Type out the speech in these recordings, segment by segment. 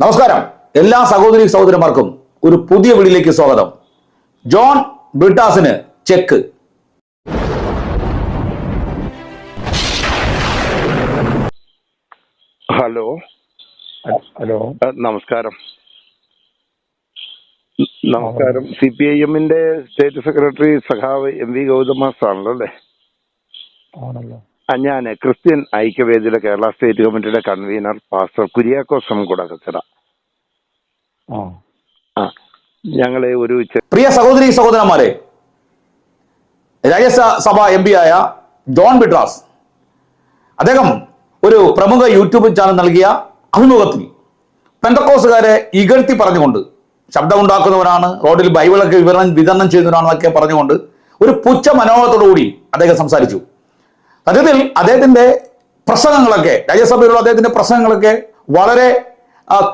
നമസ്കാരം. എല്ലാ സഹോദരി സഹോദരന്മാർക്കും ഒരു പുതിയ വീടിലേക്ക് സ്വാഗതം. ജോൺ ബ്രിട്ടാസിന് ചെക്ക്. ഹലോ. ഹലോ. നമസ്കാരം. നമസ്കാരം. സി പി ഐ എമ്മിന്റെ സ്റ്റേറ്റ് സെക്രട്ടറി സഖാവ് എം വി ഗൗതമാസ് ആണല്ലോ അല്ലേ? ആണല്ലോ. ഞാൻ ക്രിസ്ത്യൻ ഐക്യവേദിയുടെ കേരള സ്റ്റേറ്റ് കമ്മിറ്റിയുടെ convener pastor Kuriakose M Kudakkachira ആ ഞങ്ങളെ ഒരു പ്രിയ സഹോദരി സഹോദരന്മാരെ രാജ്യസഭ എം പി ആയ ജോൺ ബിട്രാസ് അദ്ദേഹം ഒരു പ്രമുഖ യൂട്യൂബ് ചാനൽ നൽകിയ അഭിമുഖത്തിൽ പെന്തക്കോസുകാരെ ഇകഴ്ത്തി പറഞ്ഞുകൊണ്ട് ശബ്ദമുണ്ടാക്കുന്നവരാണ് റോഡിൽ ബൈബിളൊക്കെ വിവരണം വിതരണം ചെയ്യുന്നവരാണെന്നൊക്കെ പറഞ്ഞുകൊണ്ട് ഒരു പുച്ഛ മനോഭാവത്തോടുകൂടി അദ്ദേഹം സംസാരിച്ചു. സത്യത്തിൽ അദ്ദേഹത്തിന്റെ പ്രസംഗങ്ങളൊക്കെ രാജ്യസഭയിലുള്ള അദ്ദേഹത്തിന്റെ പ്രസംഗങ്ങളൊക്കെ വളരെ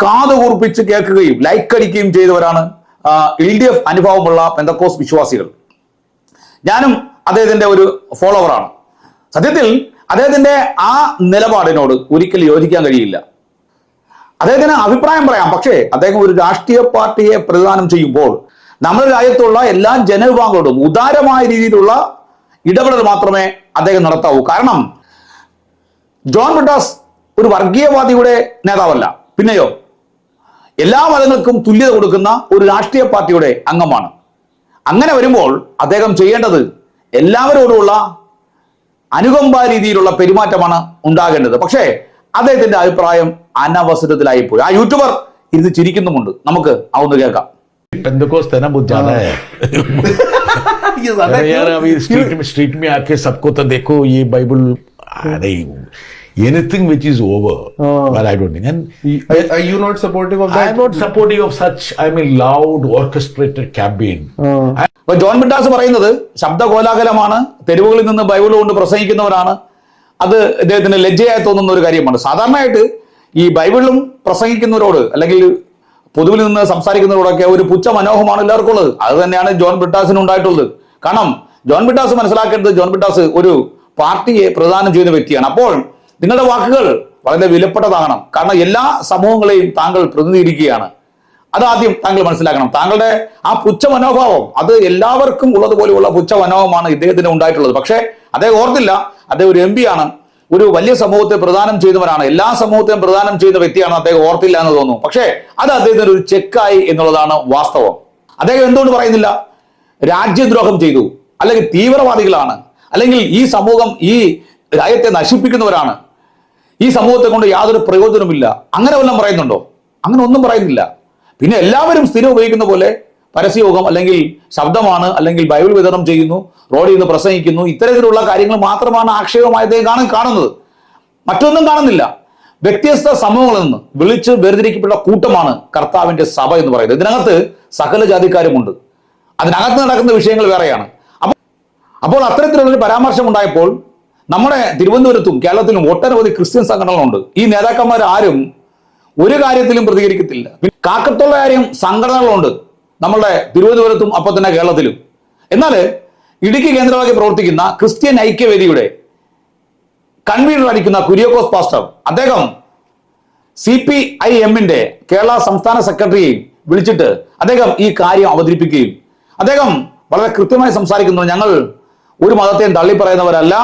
കാതുകൂർപ്പിച്ച് കാത് കേൾക്കുകയും ലൈക്ക് അടിക്കുകയും ചെയ്തവരാണ് എൽ ഡി എഫ് അനുഭവമുള്ള പെന്തക്കോസ് വിശ്വാസികൾ. ഞാനും അദ്ദേഹത്തിന്റെ ഒരു ഫോളോവറാണ് സത്യത്തിൽ അദ്ദേഹത്തിന്റെ ആ നിലപാടിനോട് ഒരിക്കലും യോജിക്കാൻ കഴിയില്ല. അദ്ദേഹത്തിന് അഭിപ്രായം പറയാം പക്ഷേ അദ്ദേഹം ഒരു രാഷ്ട്രീയ പാർട്ടിയെ പ്രതിദാനം ചെയ്യുമ്പോൾ നമ്മുടെ രാജ്യത്തുള്ള എല്ലാ ജനവിഭാഗങ്ങളോടും ഉദാരമായ രീതിയിലുള്ള ഇടപെടൽ മാത്രമേ അദ്ദേഹം നടത്താവൂ. കാരണം ജോൺ ബ്രിട്ടാസ് ഒരു വർഗീയവാദിയുടെ നേതാവല്ല. പിന്നെയോ എല്ലാ മതങ്ങൾക്കും തുല്യത കൊടുക്കുന്ന ഒരു രാഷ്ട്രീയ പാർട്ടിയുടെ അംഗമാണ്. അങ്ങനെ വരുമ്പോൾ അദ്ദേഹം ചെയ്യേണ്ടത് എല്ലാവരോടുമുള്ള അനുകമ്പ രീതിയിലുള്ള പെരുമാറ്റമാണ് ഉണ്ടാകേണ്ടത്. പക്ഷേ അദ്ദേഹത്തിന്റെ അഭിപ്രായം അനവസരത്തിലായി പോയി ആ യൂട്യൂബർ ഇരുന്ന് ചിരിക്കുന്നുമുണ്ട്. നമുക്ക് അതൊന്ന് കേൾക്കാം. ये ज्यादा अरे यार क्यों? अभी स्ट्रीट में स्ट्रीट में आके सबको तो देखो ये बाइबल अरे एनीथिंग विच इज ओवर हाँ। well i don't think and Are, are you not supportive of i that? am not supportive of such i mean loud orchestrated campaign Uh, അപ്പൊ ജോൺ ബിട്ടാസ് പറയുന്നത് ശബ്ദ കോലാഹലമാണ് തെരുവുകളിൽ നിന്ന് ബൈബിൾ കൊണ്ട് പ്രസംഗിക്കുന്നവരാണ് അത് ഇദ്ദേഹത്തിന് ലജ്ജയായി തോന്നുന്ന ഒരു കാര്യമാണ് സാധാരണയായിട്ട് ഈ ബൈബിളിലും പ്രസംഗിക്കുന്നവരോട് അല്ലെങ്കിൽ പൊതുവിൽ നിന്ന് സംസാരിക്കുന്നവരോടൊക്കെ ഒരു പുച്ഛ മനോഹമാണ് എല്ലാവർക്കും ഉള്ളത് അത് തന്നെയാണ് ജോൺ ബിട്ടാസിന് ഉണ്ടായിട്ടുള്ളത് കാരണം ജോൺ ബിട്ടാസ് മനസ്സിലാക്കേണ്ടത് ജോൺ ബിട്ടാസ് ഒരു പാർട്ടിയെ പ്രദാനം ചെയ്യുന്ന വ്യക്തിയാണ്. അപ്പോൾ നിങ്ങളുടെ വാക്കുകൾ വളരെ വിലപ്പെട്ടതാകണം. കാരണം എല്ലാ സമൂഹങ്ങളെയും താങ്കൾ പ്രതിനിധീകരിക്കുകയാണ്. ആദ്യം താങ്കൾ മനസ്സിലാക്കണം. താങ്കളുടെ ആ പുച്ഛ മനോഭാവം അത് എല്ലാവർക്കും ഉള്ളതുപോലെയുള്ള പുച്ഛ മനോഭാവമാണ് ഇദ്ദേഹത്തിന് ഉണ്ടായിട്ടുള്ളത്. പക്ഷേ അദ്ദേഹം ഓർത്തില്ല അദ്ദേഹം ഒരു എം ആണ് ഒരു വലിയ സമൂഹത്തെ പ്രദാനം ചെയ്യുന്നവരാണ് എല്ലാ സമൂഹത്തെയും പ്രദാനം ചെയ്യുന്ന വ്യക്തിയാണ് അദ്ദേഹം ഓർത്തില്ല എന്ന് തോന്നുന്നു. പക്ഷേ അത് അദ്ദേഹത്തിന് ഒരു ചെക്കായി എന്നുള്ളതാണ് വാസ്തവം. അദ്ദേഹം എന്തുകൊണ്ട് പറയുന്നില്ല? രാജ്യദ്രോഹം ചെയ്തു. അല്ലെങ്കിൽ തീവ്രവാദികളാണ്. അല്ലെങ്കിൽ ഈ സമൂഹം ഈ രാജ്യത്തെ നശിപ്പിക്കുന്നവരാണ്. ഈ സമൂഹത്തെ കൊണ്ട് യാതൊരു പ്രയോജനവുമില്ല. അങ്ങനെ വല്ലതും പറയുന്നുണ്ടോ? അങ്ങനെ ഒന്നും പറയുന്നില്ല. പിന്നെ എല്ലാവരും സ്ഥിരം ഉപയോഗിക്കുന്ന പോലെ പരസ്യയോഗം അല്ലെങ്കിൽ ശബ്ദമാണ് അല്ലെങ്കിൽ ബൈബിൾ വിതരണം ചെയ്യുന്നു റോഡിൽ നിന്ന് പ്രസംഗിക്കുന്നു. ഇത്തരത്തിലുള്ള കാര്യങ്ങൾ മാത്രമാണ് ആക്ഷേപമായത് കാണാൻ കാണുന്നത്. മറ്റൊന്നും കാണുന്നില്ല. വ്യത്യസ്ത സമൂഹങ്ങളിൽ നിന്ന് വിളിച്ച് വേർതിരിക്കപ്പെട്ട കൂട്ടമാണ് കർത്താവിന്റെ സഭ എന്ന് പറയുന്നത്. ഇതിനകത്ത് സകല ജാതിക്കാരുമുണ്ട് അതിനകത്ത് നടക്കുന്ന വിഷയങ്ങൾ വേറെയാണ്. അപ്പോൾ അപ്പോൾ അത്തരത്തിലുള്ളൊരു പരാമർശം ഉണ്ടായപ്പോൾ നമ്മുടെ തിരുവനന്തപുരത്തും കേരളത്തിലും ഒട്ടനവധി ക്രിസ്ത്യൻ സംഘടനകളുണ്ട്. ഈ നേതാക്കന്മാർ ആരും ഒരു കാര്യത്തിലും പ്രതികരിക്കത്തില്ല. പിന്നെ കാക്കത്തുള്ള കാര്യം സംഘടനകളുണ്ട് നമ്മളുടെ തിരുവനന്തപുരത്തും അപ്പൊ തന്നെ കേരളത്തിലും. എന്നാൽ ഇടുക്കി കേന്ദ്രമാക്കി പ്രവർത്തിക്കുന്ന ക്രിസ്ത്യൻ ഐക്യവേദിയുടെ കൺവീനർ അടിക്കുന്ന കുര്യോക്കോസ് പാസ്റ്റർ അദ്ദേഹം സി പി ഐ എമ്മിന്റെ കേരള സംസ്ഥാന സെക്രട്ടറിയെയും വിളിച്ചിട്ട് അദ്ദേഹം ഈ കാര്യം അവതരിപ്പിക്കുകയും അദ്ദേഹം വളരെ കൃത്യമായി സംസാരിക്കുന്നു ഞങ്ങൾ ഒരു മതത്തെയും തള്ളിപ്പറയുന്നവരല്ല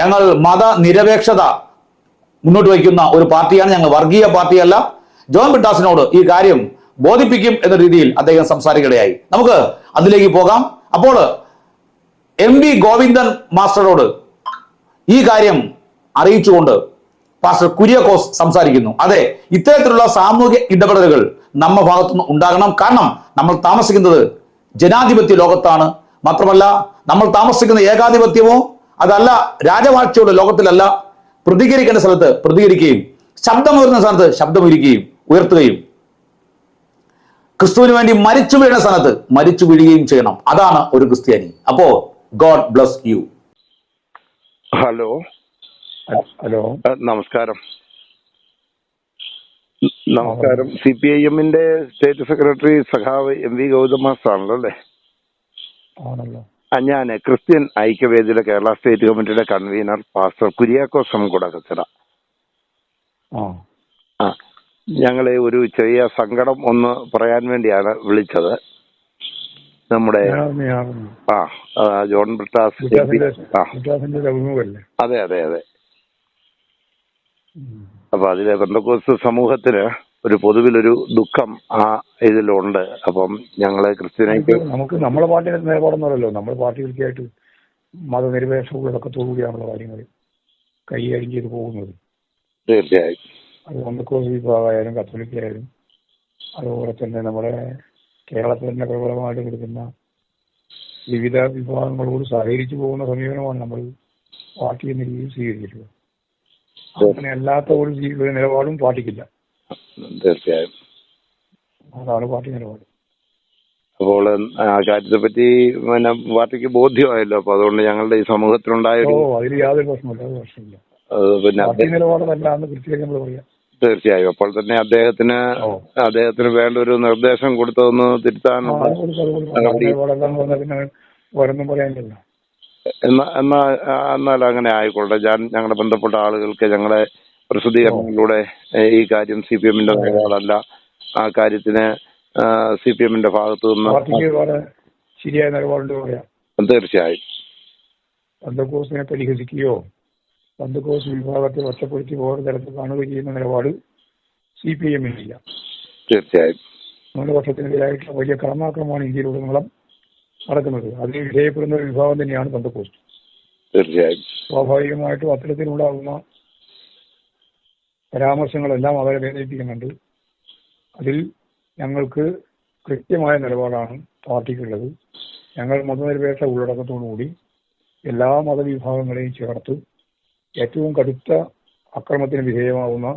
ഞങ്ങൾ മതനിരപേക്ഷത മുന്നോട്ട് വയ്ക്കുന്ന ഒരു പാർട്ടിയാണ് ഞങ്ങൾ വർഗീയ പാർട്ടിയല്ല. ജോൺ ബിട്ടാസിനോട് ഈ കാര്യം ബോധിപ്പിക്കും എന്ന രീതിയിൽ അദ്ദേഹം സംസാരിക്കുകയായി. നമുക്ക് അതിലേക്ക് പോകാം. അപ്പോൾ എം വി ഗോവിന്ദൻ മാസ്റ്ററോട് ഈ കാര്യം അറിയിച്ചുകൊണ്ട് പാസ്റ്റർ കുര്യാക്കോസ് സംസാരിക്കുന്നു. അതെ ഇത്തരത്തിലുള്ള സാമൂഹിക ഇടപെടലുകൾ നമ്മുടെ ഭാഗത്തുനിന്ന് ഉണ്ടാകണം. കാരണം നമ്മൾ താമസിക്കുന്നത് ജനാധിപത്യ ലോകത്താണ്. മാത്രമല്ല നമ്മൾ താമസിക്കുന്ന ഏകാധിപത്യമോ അതല്ല രാജവാഴ്ചയുടെ ലോകത്തിലല്ല പ്രതികരിക്കേണ്ട സ്ഥലത്ത് പ്രതികരിക്കുകയും ശബ്ദമുയർന്ന സ്ഥലത്ത് ശബ്ദമുരിക്കുകയും ഉയർത്തുകയും. ക്രിസ്തുവിന് വേണ്ടി മരിച്ചു വീഴുന്ന സ്ഥലത്ത് മരിച്ചു വീഴുകയും ചെയ്യണം. അതാണ് ഒരു ക്രിസ്ത്യാനി. അപ്പോ God bless you hello. Hello. നമസ്കാരം. നമസ്കാരം. സി പി ഐ എമ്മിന്റെ സ്റ്റേറ്റ് സെക്രട്ടറി സഖാവ് എം വി ഗൗതമാസ് ആണല്ലോ അല്ലേ? ആണല്ലോ. ഞാൻ ക്രിസ്ത്യൻ ഐക്യവേദിയുടെ കേരള സ്റ്റേറ്റ് കമ്മിറ്റിയുടെ കൺവീനർ പാസ്റ്റർ കുര്യാക്കോസ് കൂടെ കച്ചറ ആ ഞങ്ങളെ ഒരു ചെറിയ സങ്കടം ഒന്ന് പറയാൻ വേണ്ടിയാണ് വിളിച്ചത്. നമ്മുടെ ആ ജോൺ ബ്രിട്ടാസ് അതെ അതെ അതെ. അപ്പൊ അതിലെ പെന്തക്കോസ് സമൂഹത്തിന് ഒരു പൊതുവിലൊരു ദുഃഖം ആ ഇതിലുണ്ട്. അപ്പം ഞങ്ങൾ ക്രിസ്ത്യനായിട്ട് നമുക്ക് നമ്മുടെ പാർട്ടിയുടെ നിലപാടൊന്നുമല്ലോ നമ്മുടെ പാർട്ടി കൃത്യമായിട്ട് മതനിരപേക്ഷ ഉള്ളടക്കത്തോടുകൂടിയാണുള്ള കാര്യങ്ങൾ കൈകാര്യം ചെയ്തു പോകുന്നത്. തീർച്ചയായും. അത് പെന്തക്കോസ് വിഭാഗമായാലും കത്തോലിക്കായാലും അതുപോലെ തന്നെ നമ്മുടെ കേരളത്തിൽ തന്നെ പ്രബലമായിട്ട് കിടക്കുന്ന വിവിധ വിഭാഗങ്ങളോട് സഹകരിച്ചു പോകുന്ന സമീപനമാണ് നമ്മൾ പാർട്ടി എന്ന രീതിയിൽ സ്വീകരിച്ചിട്ടുള്ളത്. അങ്ങനെ അല്ലാത്ത ഒരു ജീവിത ഒരു നിലപാടും പാർട്ടിക്കില്ല. തീർച്ചയായും. അതാണ് പാർട്ടി നിലപാട്. അപ്പോൾ ആ കാര്യത്തെ പറ്റി പിന്നെ പാർട്ടിക്ക് ബോധ്യമായല്ലോ. അപ്പൊ അതുകൊണ്ട് ഞങ്ങളുടെ ഈ സമൂഹത്തിലുണ്ടായ ഓ ഒരു അതിൽ യാതൊരു പ്രശ്നമില്ല അത് പ്രശ്നമില്ല. അത് പിന്നെ പാർട്ടി അദ്ദേഹം നിലപാടല്ല എന്ന് കൃത്യമായിട്ട് നമ്മൾ പറയാം. തീർച്ചയായും. അപ്പോൾ തന്നെ അദ്ദേഹത്തിന് ഓ. അദ്ദേഹത്തിന് വേണ്ട ഒരു നിർദ്ദേശം കൊടുത്തതൊന്ന് ആ, തിരുത്താനുള്ള അത് കൊടുക്കും, അത് കൊടുക്കും. പാർട്ടി നിലപാടല്ലാന്ന് പറഞ്ഞാൽ പിന്നെ വേറൊന്നും പറയാനില്ലല്ലോ. എന്നാ എന്നാ എന്നാൽ അങ്ങനെ ആയിക്കോട്ടെ. ഞാൻ ഞങ്ങളുടെ ബന്ധപ്പെട്ട ആളുകൾക്ക് ഞങ്ങളെ പ്രസിദ്ധീകരണങ്ങളിലൂടെ ഈ കാര്യം സി പി എമ്മിന്റെ നിലപാടല്ല ആ കാര്യത്തിന് സി പി എമ്മിന്റെ ഭാഗത്തു നിന്ന് ശരിയായ നിലപാടുണ്ട് പറയാം. തീർച്ചയായും. ബന്ധക്കോസിനെ പരിഹസിക്കുകയോ ബന്ധക്കോസ് വിഭാഗത്തെ ഒറ്റപ്പെടുത്തി വേറെ തരത്തിൽ കാണുകയോ ചെയ്യുന്ന നിലപാട് സി പി എമ്മിനില്ല. തീർച്ചയായും. ന്യൂനപക്ഷത്തിനെതിരായിട്ടുള്ള വലിയ കടന്നാക്രമമാണ് ഇന്ത്യയിലുടനീളം നടക്കുന്നത്. അതിന് വിധേയപ്പെടുന്ന ഒരു വിഭാഗം തന്നെയാണ് ബന്ധക്കോസ്റ്റ് തീർച്ചയായും. സ്വാഭാവികമായിട്ടും അത്തരത്തിലുണ്ടാകുന്ന പരാമർശങ്ങളെല്ലാം അവരെ വേദനിപ്പിക്കുന്നുണ്ട്. അതിൽ ഞങ്ങൾക്ക് കൃത്യമായ നിലപാടാണ് പാർട്ടിക്കുള്ളത്. ഞങ്ങൾ മതനിരപേക്ഷ ഉള്ളടക്കത്തോടുകൂടി എല്ലാ മതവിഭാഗങ്ങളെയും ചേർത്ത് ഏറ്റവും കടുത്ത അക്രമത്തിന് വിധേയമാവുന്ന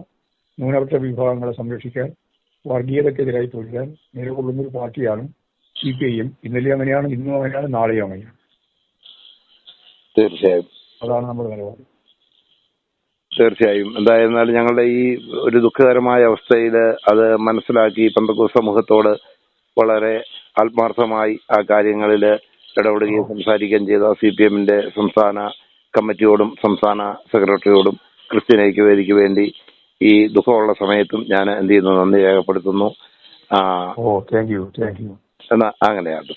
ന്യൂനപക്ഷ വിഭാഗങ്ങളെ സംരക്ഷിക്കാൻ വർഗീയതക്കെതിരായി തൊഴിലാൻ നിലകൊള്ളുന്ന ഒരു പാർട്ടിയാണ് സി പി ഐ എം ഇന്നലെ അങ്ങനെയാണ് ഇന്നും അങ്ങനെയാണ് നാളെയും അങ്ങനെയാണ്. തീർച്ചയായും. അതാണ് നമ്മുടെ നിലപാട്. തീർച്ചയായും. എന്തായിരുന്നാലും ഞങ്ങളുടെ ഈ ഒരു ദുഃഖകരമായ അവസ്ഥയിൽ അത് മനസ്സിലാക്കി പന്തക്കൂ സമൂഹത്തോട് വളരെ ആത്മാർത്ഥമായി ആ കാര്യങ്ങളിൽ ഇടപെടുകയും സംസാരിക്കുകയും ചെയ്ത. സി പി എമ്മിന്റെ സംസ്ഥാന കമ്മിറ്റിയോടും സംസ്ഥാന സെക്രട്ടറിയോടും ക്രിസ്ത്യൻ ഐക്യവേദിക്ക് വേണ്ടി ഈ ദുഃഖമുള്ള സമയത്തും ഞാൻ എന്ത് ചെയ്യുന്നു നന്ദി രേഖപ്പെടുത്തുന്നു. Oh thank you thank you എന്നാ അങ്ങനെയാണ്